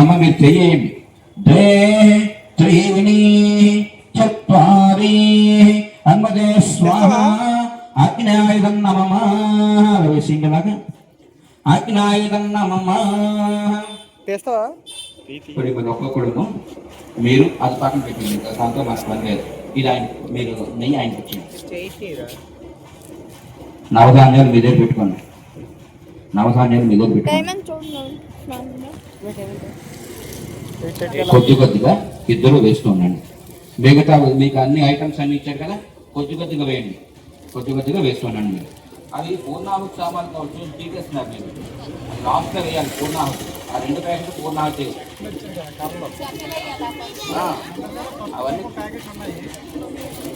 అమ్మ మీరు చెయ్యండి. దే త్రీవిని చత్వారి అన్మదే స్వాహ అగ్నాయుధం నమమ సింగలాగా అగ్నాయుధం నమమ తీస్తావా? ఇప్పుడు మరి ఒక్కొక్కడును మీరు అది పక్కన పెట్టింది దాంతో మాకు పని లేదు. ఇది ఆయన మీరు నెయ్యి ఇచ్చింది చేసిరా నవధాన్యాలు మీ దగ్గర పెట్టుకోండి. నవధాన్యాలు మీ దగ్గర పెట్టుకోండి కొద్ది కొద్దిగా ఇద్దరు వేస్తూ ఉండండి. మిగతా మీకు అన్ని ఐటమ్స్ అన్ని ఇచ్చారు కదా కొద్ది కొద్దిగా వేయండి. కొద్ది కొద్దిగా వేస్తూ ఉండండి మీరు. అది పూర్ణాహుతి సామాన్ కావచ్చు తీసేస్తున్నారు మీరు. లాస్ట్లో వేయాలి పూర్ణాహుతి. ఆ రెండు ప్యాకెట్లు పూర్ణాహుతి. అవన్నీ.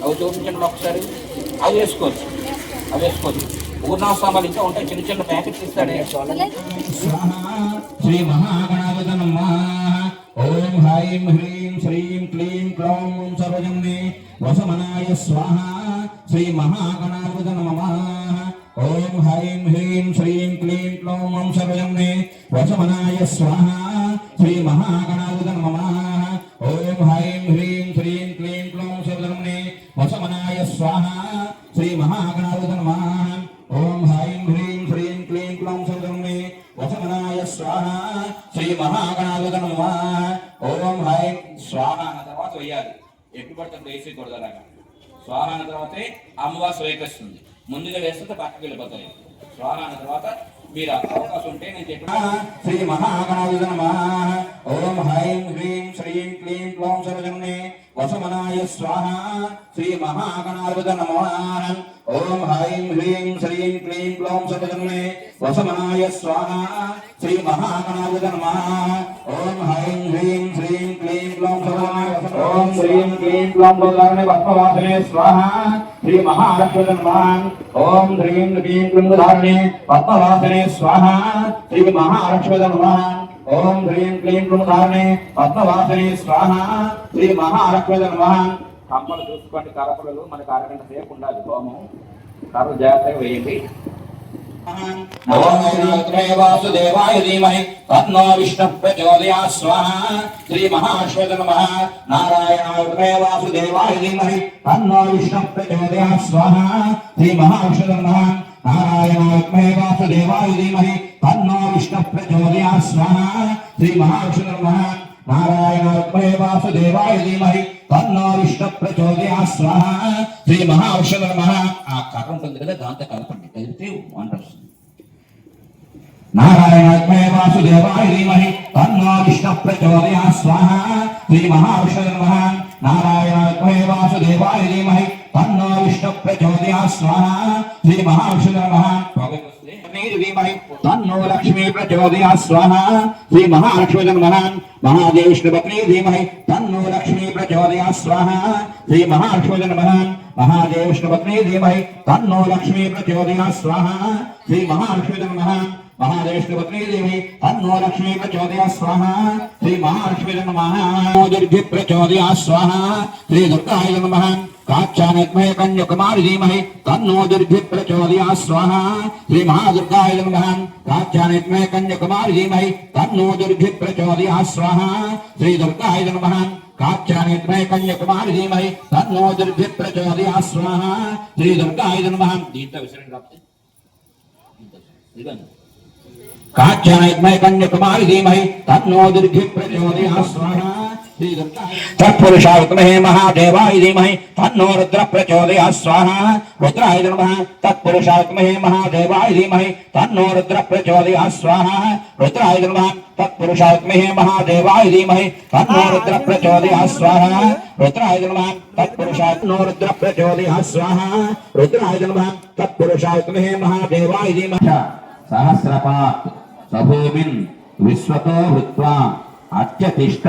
అవి చూపించండి ఒకసారి. అవి వేసుకోవచ్చు. అవి వేసుకోవచ్చు. పూర్ణాహుతి సామాన్లు ఇంకా ఉంటాయి చిన్న చిన్న ప్యాకెట్స్ ఇస్తాడే. శ్రీ మహాగణాధిపతి ఓం హ్రైం హ్రీం శ్రీం క్లీం క్లౌం వసమనాయ స్వాహ. శ్రీ మహాగణాధిపతి నమ ఓం హ్రైం హ్రీం శ్రీం క్లీం క్లౌం ఓం వసమనాయ స్వాహ. శ్రీ మహాగణ ఓం స్వాహ అన్న తర్వాత వేయాలి ఎప్పుడు పడితే అప్పుడు వేసేయకూడదు అలాగా స్వాహ అన్న తర్వాతే అమ్మవారు స్వీకరిస్తుంది ముందుగా వేస్తే పక్కకి వెళ్ళిపోతాయి. స్వాహ అన్న తర్వాత మీరు అవకాశం ఉంటే నేను చెప్పిన శ్రీ మహాగణాధి నమ. ఓం హైం హ్రీం శ్రీం క్లీం క్లౌం సర్వజన్మే వసుమనాయ స్వాహ శ్రీ మహాగణాధిపత నమః ఓం హ్రైం హ్రీం శ్రీం క్లీం క్లౌం సర్వజన్మే వసుమనాయ స్వాహ శ్రీ మహాగణాధిపత నమః ఓం హ్రైం హ్రీం శ్రీం క్లీం క్లౌం సర్వజన్మే ఓం శ్రీం క్లీం క్లౌం సర్వజన్మే పద్మవాసనే స్వాహ శ్రీ మహాలక్ష్మి నమ ఓం హ్రీం క్లీం క్లీం ధారణే పద్మవాసనే స్వాహ శ్రీ మహాలక్ష్మి నమ ఓం హ్రీం క్లీం క్లీం ధారణే పద్మవాసనే స్వాహ. శ్రీ మహాలక్ష్మి నమః. కమ్మలు చూసుకోండి కరపడలు మనకు అరగంట సేపు ఉండాలి. హోమం కర్ర జాగ్రత్తగా వేయండి. వాసుదేవాయ ధీమహి తన్నో విష్ణు ప్రచోదయా స్వాహ. శ్రీ మహాశ్వత నమ. నారాయణాయ వాసుదేవాయ ధీమహి తన్నో విష్ణు ప్రచోదయా స్వాహ. శ్రీ మహాశ్వత నమ. నారాయణాయ వాసుదేవాయ ధీమహి తన్నో విష్ణు ప్రచోదయా స్వాహ శ్రీ మహాశ్వత నమ నారాయణాయ వాసుదేవాయ ధీమహి తన్నో విష్ణు ప్రచోదయా స్వాహ శ్రీ మహాఔషధ నమ ఆ కర్ర ఉంటుంది కదా దాంతో కలపండి కలిపితే వంట వస్తుంది నారాయణాత్మే వాసుదేవాయ ధీమహి తన్నో విష్ణు ప్రచోదయా స్వాహ శ్రీ మహాఔషధ నమ నారాయణాత్మే వాసుదేవాయ ధీమహి తన్నో విష్ణు ప్రచోదయా స్వాహ శ్రీ మహాఔషధ నమ ధీమహి तन्नो लक्ष्मी प्रचोदया स्वाहा श्री महालक्ष्मी जन्मनान् महादेव श्री बकरी धीमहि तन्नो लक्ष्मी प्रचोदया स्वाहा श्री महालक्ष्मी जन्मनान् महादेव श्री बकरी धीमहि तन्नो लक्ष्मी प्रचोदया स्वाहा श्री महालक्ष्मी जन्मान महादेव श्री बकरी देवी तन्नो लक्ष्मी प्रचोदया स्वाहा श्री महालक्ष्मी जन्मः दुर्गे प्रचोदया स्वाहा श्री दुर्गा जन्मः कन्याकुमारी कन्याकुमारी कुमार तन्नो दुर्भि प्रचोदया स्वाहा। श्री महादुर्गाय नमः कन्याकुमारी कन्याकुमारी कुमार तन्नो दुर्भि प्रचोदया स्वाहा। श्री दुर्गाय नमः काक्षानग्मय कन्याकुमारी कुमार तन्नो दुर्भि प्रचोदया स्वाहा श्री तन्नो दुर्भि प्रचोदया स्वाहा। तत्पुरुषाविद्महे महादेवाय धीमहि, तन्नो रुद्र प्रचोदयात् स्वाहा। रुद्राय नमः। तत्पुरुषाविद्महे महादेवाय धीमहि, तन्नो रुद्र प्रचोदयात् स्वाहा। रुद्राय नमः। तत्पुरुषाविद्महे महादेवाय धीमहि, तन्नो रुद्र प्रचोदयात् स्वाहा। रुद्राय नमः। तत्पुरुषाविद्मो रुद्र प्रचोदयात् स्वाहा। रुद्राय नमः। तत्पुरुषाविद्महे महादेवाय धीमहि। सहस्रपात् सभूमिन् विश्वतो हृत्वा अत्यतिष्ठ।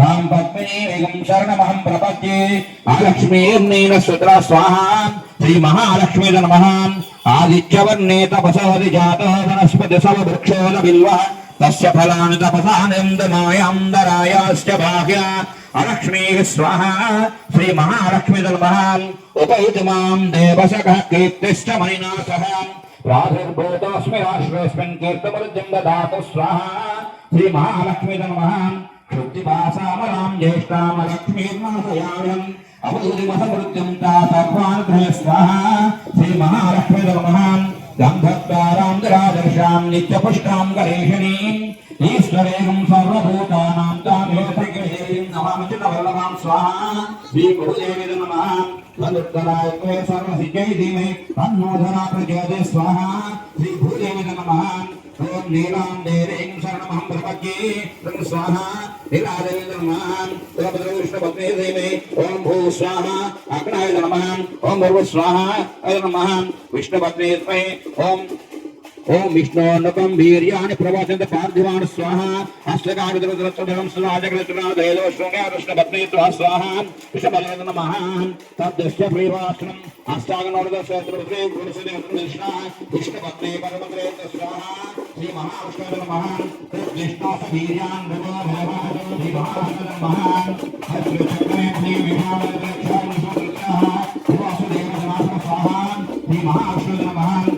तां पद्मिनीवेगं शरणमहं प्रपद्ये। अलक्ष्मीर्नेन सुतरा स्वाहा। श्री श्रीमहालक्ष्मीर नमः। आदित्यवर्णे तपसहरि जातः वनस्पतिसववृक्षोलबिल्वः तस्य फलानि तपसानन्दमायान्दरायाश्च बाह्या। अलक्ष्मीः स्वाहा। श्रीमहालक्ष्मीर नमः। उपयुति माँ देवशकः कीर्तिश्च मणिनाथः। प्राधिर्भूतोऽस्मि राष्ट्रेऽस्मिन् कीर्तमरुजं ददातु स्वाहा। श्रीमहालक्ष्मीर नमः। శుద్ధిపాసామరాం జ్యేష్ఠామలక్ష్మీర్మాసయామ్యం అవధూరిమహమృత్యుం తా సర్వాన్ గృహ స్వాహ శ్రీమహాలక్ష్మీర్మహాం గంధద్వారాం జరాదర్శాం నిత్యపుష్టాం గణేషణీం ఈశ్వరేగం సర్వభూతానాం తామేతృగేయం నమామితి నవల్లభాం స్వాహ. శ్రీగురుదేవిద నమః. తదుత్తరాయ సర్వసిద్ధై ధీమహి తన్నోధనా ప్రచోదయ ఓం నీలాం దేరేం శరణమహం ప్రపద్యే తం స్వాహా నీలాదేవి నమః ఓం విష్ణు భక్తే దేవే ఓం భూ స్వాహా అగ్నాయ నమః ఓం భర్వ స్వాహా అయ నమః విష్ణు భక్తే ఓం ओम विष्णोन्नकम वीर्याणि प्रवचन्त पार्थिवान् स्वाहा। हस्तकाविदरत्रदं सुराजकृतनादेलो शृङ्गाकृष्णपत्नीत्वा स्वाहा। विषमलेन नमः तद्दस्य स्वाहा श्रीमहाविष्णवे नमः तद्विष्णोसवीर्यान् नमो भगवान् नमः हस्तचक्रे श्री स्वाहा वासुदेव स्वाहा श्रीमहाविष्णवे नमः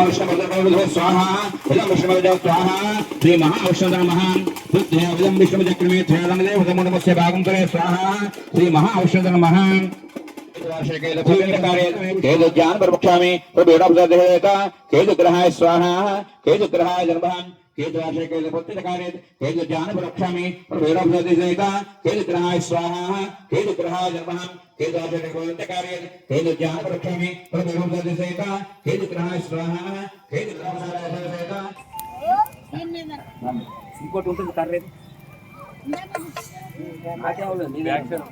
శ్రీ విమాన వాసుదేవ స్వాహ శ్రీ మహావిష్ణు నమః శ్రీ భాగం కరే స్వాహ శ్రీ మహావిష్ణు నమ కేతుజ్ఞాన ప్రవక్ష్యామి స్వాహ జన్మహాన్ కేతురాశయ కేతు ప్రత్యేకార్య కేతు జ్ఞాన ప్రవక్ష్యామి వీరోపదేశేత కేతుగ్రహాయ స్వాహ కేతుగ్రహాయ జన్మహాన్ కేతురాశయ ప్రత్యేకార్య కేతు జ్ఞాన ప్రవక్ష్యామి వీరోపదేశేత కేతుగ్రహాయ స్వాహ కేతుగ్రహాయ ఇంకోటి ఉంటుంది కర్రీ నాకే అవ్వలేదు నీ యాక్షన్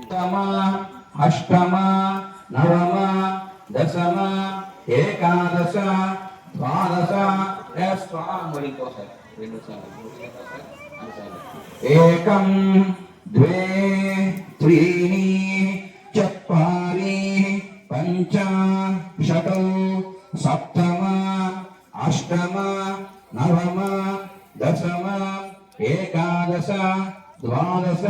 సప్తమ అష్టమ నవమ దశమ ఏకాదశ ద్వాదశ ఏ స్వాహ రెండు సార్లు ఏకం ద్వే త్రీణి చత్వారి పంచ షట్ సప్తమ అష్టమ నవమ దశమ ఏకాదశ ద్వాదశ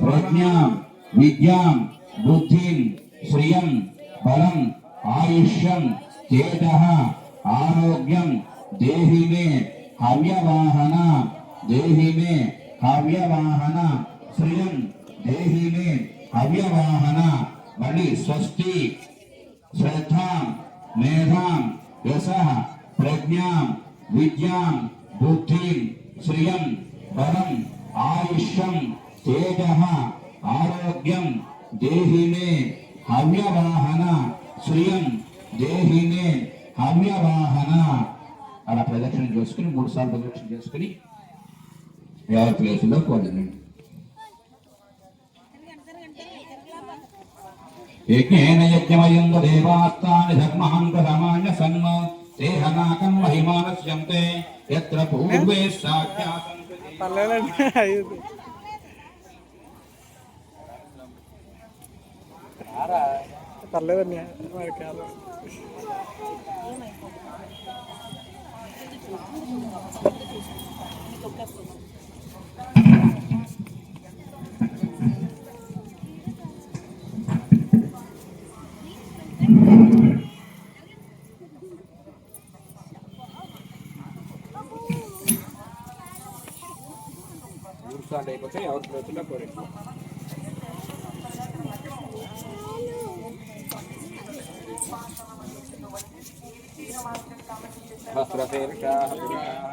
ప్రజ్ఞాం విద్యాం బుద్ధిం శ్రియం बलम, आयुष्यम तेज आरोग्यम, देहि मे हव्यवाहन, देहि मे हव्यवाहन श्रियम देहि मे हव्यवाहन, बलि, स्वस्ति श्रद्धा मेधा यश प्रज्ञा विद्या बुद्धि श्रियम बलम, आयुष्यम तेज आरोग्यम, देहि में అవ్యవాహన శ్రియం. దేహినే అవ్యవాహన అలా ప్రదక్షిణ చేసుకుని మూడు సార్లు ప్రదక్షిణ చేసుకుని ఎవరి ప్లేసులో కోదండి యజ్ఞేన యజ్ఞమయందు దేవాస్తాని ధర్మహంత సమాన్య సన్మ దేహనాకం మహిమానస్యంతే. యత్ర పూర్వే సాఖ్యాసం పర్లేదండి అయ్యింది పర్లేదండి మరి కాదు మూడు సార్లు అయిపోతే ఎవరి ప్లేసులో Nuestra cerca.